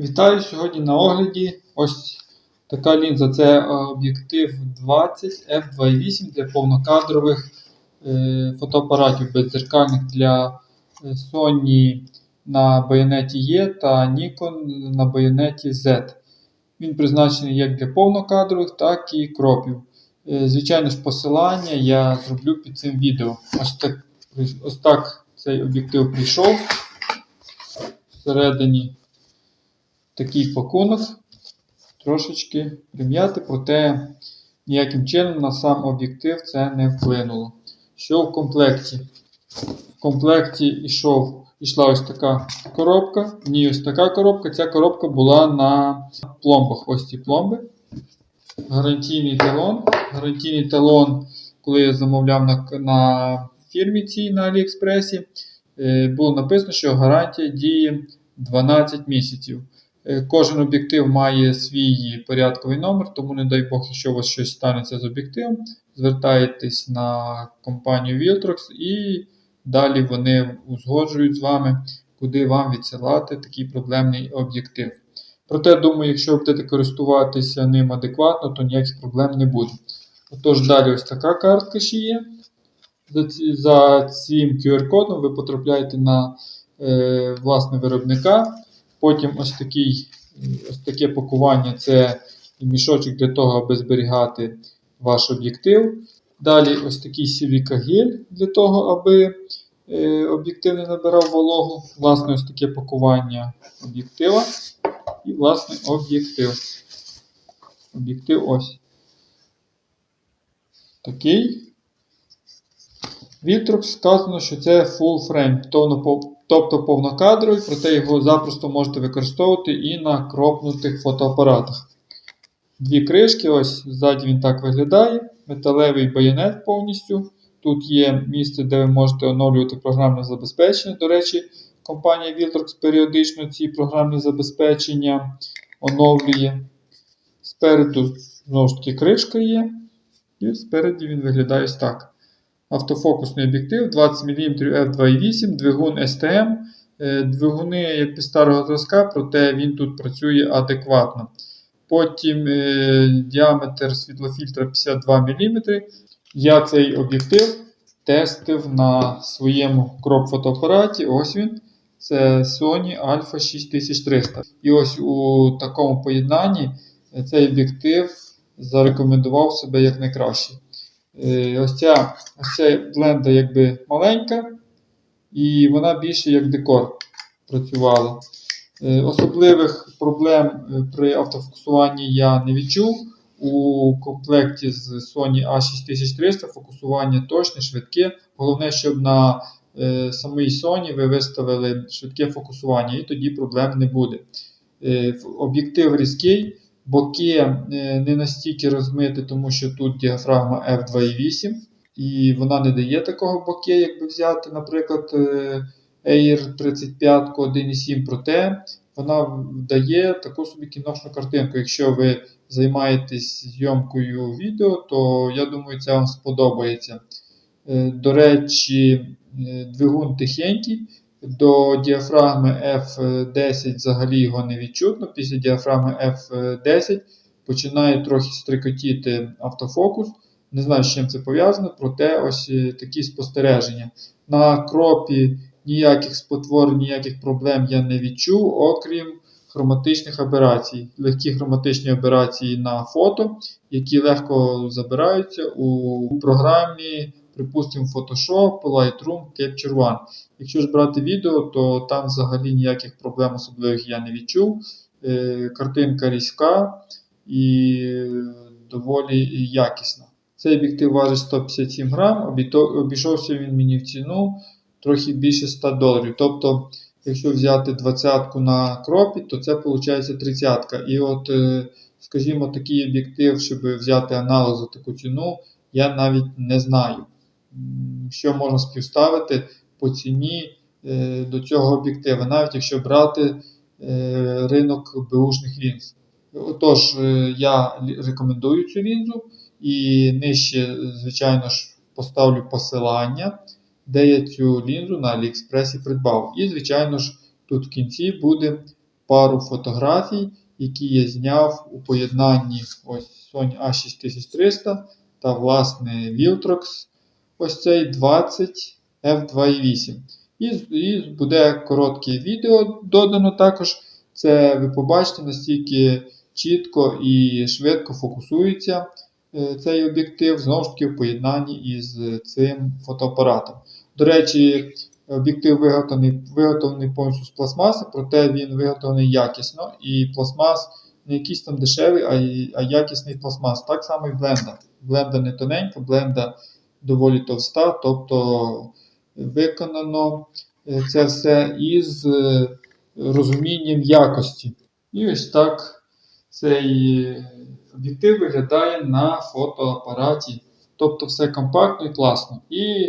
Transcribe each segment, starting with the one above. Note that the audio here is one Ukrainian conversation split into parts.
Вітаю сьогодні на огляді. Ось така лінза. Це е, об'єктив 20 f2.8 для повнокадрових е, фотоапаратів беззеркальних для е, Sony на байонеті E та Nikon на байонеті Z. Він призначений як для повнокадрових, так і кропів. Звичайно ж, посилання я зроблю під цим відео. Ось так, ось так цей об'єктив прийшов. Всередині такий пакунок, трошечки прим'яти, проте ніяким чином на сам об'єктив це не вплинуло. Що в комплекті? В комплекті йшов, йшла ось така коробка, в ній ось така коробка. Ця коробка була на пломбах. Ось ці пломби. Гарантійний талон. Гарантійний талон, коли я замовляв на, на фірмі цій на Аліекспресі, е, було написано, що гарантія діє 12 місяців. Е, Кожен об'єктив має свій порядковий номер, тому не дай Бог, якщо у вас щось станеться з об'єктивом, звертаєтесь на компанію Viltrox і далі вони узгоджують з вами, куди вам відсилати такий проблемний об'єктив. Проте, думаю, якщо будете користуватися ним адекватно, то ніяких проблем не буде. Отож, далі ось така картка ще є. За цим QR-кодом ви потрапляєте на е, власне виробника. Потім ось, такий, ось таке пакування це мішочок для того, аби зберігати ваш об'єктив. Далі ось такий силікагель для того, аби е, об'єктив не набирав вологу. Власне, ось таке пакування об'єктива. І, власне, об'єктив. Об'єктив ось. Такий. Вітрок сказано, що це full frame, тобто тобто повнокадровий, проте його запросто можете використовувати і на кропнутих фотоапаратах. Дві кришки, ось ззаді він так виглядає. Металевий байонет повністю. Тут є місце, де ви можете оновлювати програмне забезпечення. До речі, компанія Viltrox періодично ці програмні забезпечення оновлює. Спереду, знову ж таки, кришка є. І спереді він виглядає ось так. Автофокусний об'єктив 20 мм f2.8, двигун STM. Е, Двигуни як старого зразка, проте він тут працює адекватно. Потім е, діаметр світлофільтра 52 мм. Я цей об'єктив тестив на своєму кроп-фотоапараті. Ось він. Це Sony Alpha 6300. І ось у такому поєднанні цей об'єктив зарекомендував себе як найкраще. Е, Ось ця, ось ця бленда якби маленька, і вона більше як декор працювала. Е, Особливих проблем е, при автофокусуванні я не відчув. У комплекті з Sony A6300 фокусування точне, швидке. Головне, щоб на е, самій Sony ви виставили швидке фокусування, і тоді проблем не буде. Е, Об'єктив різкий, боки е, не настільки розмиті, тому що тут діафрагма F2.8, і вона не дає такого боке, якби взяти, наприклад, е, Air 35 1.7, проте вона дає таку собі кіношну картинку. Якщо ви займаєтесь зйомкою відео, то я думаю, це вам сподобається. Е, До речі, двигун тихенький. До діафрагми F10 взагалі його не відчутно. Після діафрагми F10 починає трохи стрикотіти автофокус. Не знаю, з чим це пов'язано, проте ось е, такі спостереження. На кропі ніяких спотворень, ніяких проблем я не відчув, окрім хроматичних аберацій. Легкі хроматичні аберації на фото, які легко забираються у програмі, припустимо, Photoshop, Lightroom, Capture One. Якщо ж брати відео, то там взагалі ніяких проблем особливих я не відчув. Е, Картинка різка і доволі якісна. Цей об'єктив важить 157 грам, обійшовся він мені в ціну трохи більше 100 доларів. Тобто, якщо взяти 20 на кропі, то це виходить 30 І от, е, скажімо, такий об'єктив, щоб взяти аналог за таку ціну, я навіть не знаю, що можна співставити по ціні е, до цього об'єктива, навіть якщо брати е, ринок беушних лінз. Отож, е, я рекомендую цю лінзу і нижче, звичайно ж, поставлю посилання, де я цю лінзу на Аліекспресі придбав. І, звичайно ж, тут в кінці буде пару фотографій, які я зняв у поєднанні ось Sony A6300 та власне Viltrox ось цей 20 F2.8. І, і буде коротке відео додано також. Це ви побачите, настільки чітко і швидко фокусується е, цей об'єктив, знову ж таки в поєднанні із цим фотоапаратом. До речі, об'єктив виготовлений, виготовлений повністю з пластмаси, проте він виготовлений якісно. І пластмас не якийсь там дешевий, а, а якісний пластмас. Так само і бленда. Бленда не тоненька, бленда доволі товста, тобто виконано е, це все із е, розумінням якості. І ось так цей е, об'єктив виглядає на фотоапараті. Тобто все компактно і класно. І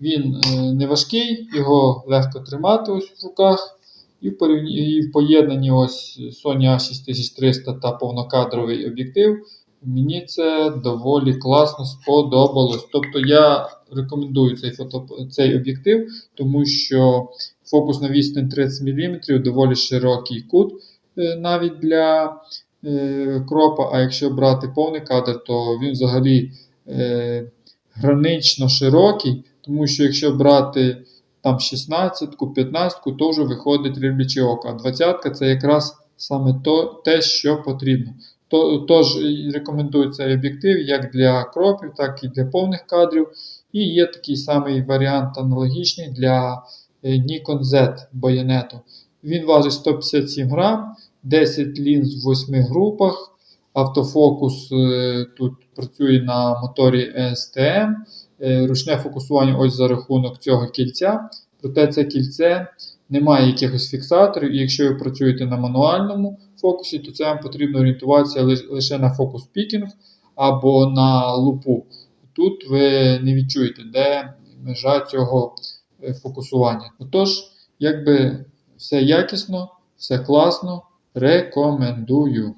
він не важкий, його легко тримати ось в руках. І в, порівні- і в поєднанні ось Sony A6300 та повнокадровий об'єктив. Мені це доволі класно сподобалось. Тобто я рекомендую цей, фото, цей об'єктив, тому що фокус на відстань 30 мм, доволі широкий кут е, навіть для е, кропа. А якщо брати повний кадр, то він взагалі е, гранично широкий, тому що якщо брати там 16, 15, то вже виходить рібляче око. А 20-ка це якраз саме то, те, що потрібно. То, тож рекомендую цей об'єктив як для кропів, так і для повних кадрів. І є такий самий варіант аналогічний для е, Nikon Z байонету. Він важить 157 грам, 10 лінз в 8 групах. Автофокус е, тут працює на моторі STM. Е, Ручне фокусування ось за рахунок цього кільця. Проте це кільце не має якихось фіксаторів, і якщо ви працюєте на мануальному фокусі, то це вам потрібно орієнтуватися лише на фокус пікінг або на лупу. Тут ви не відчуєте, де межа цього е, фокусування. Отож, якби все якісно, все класно, рекомендую.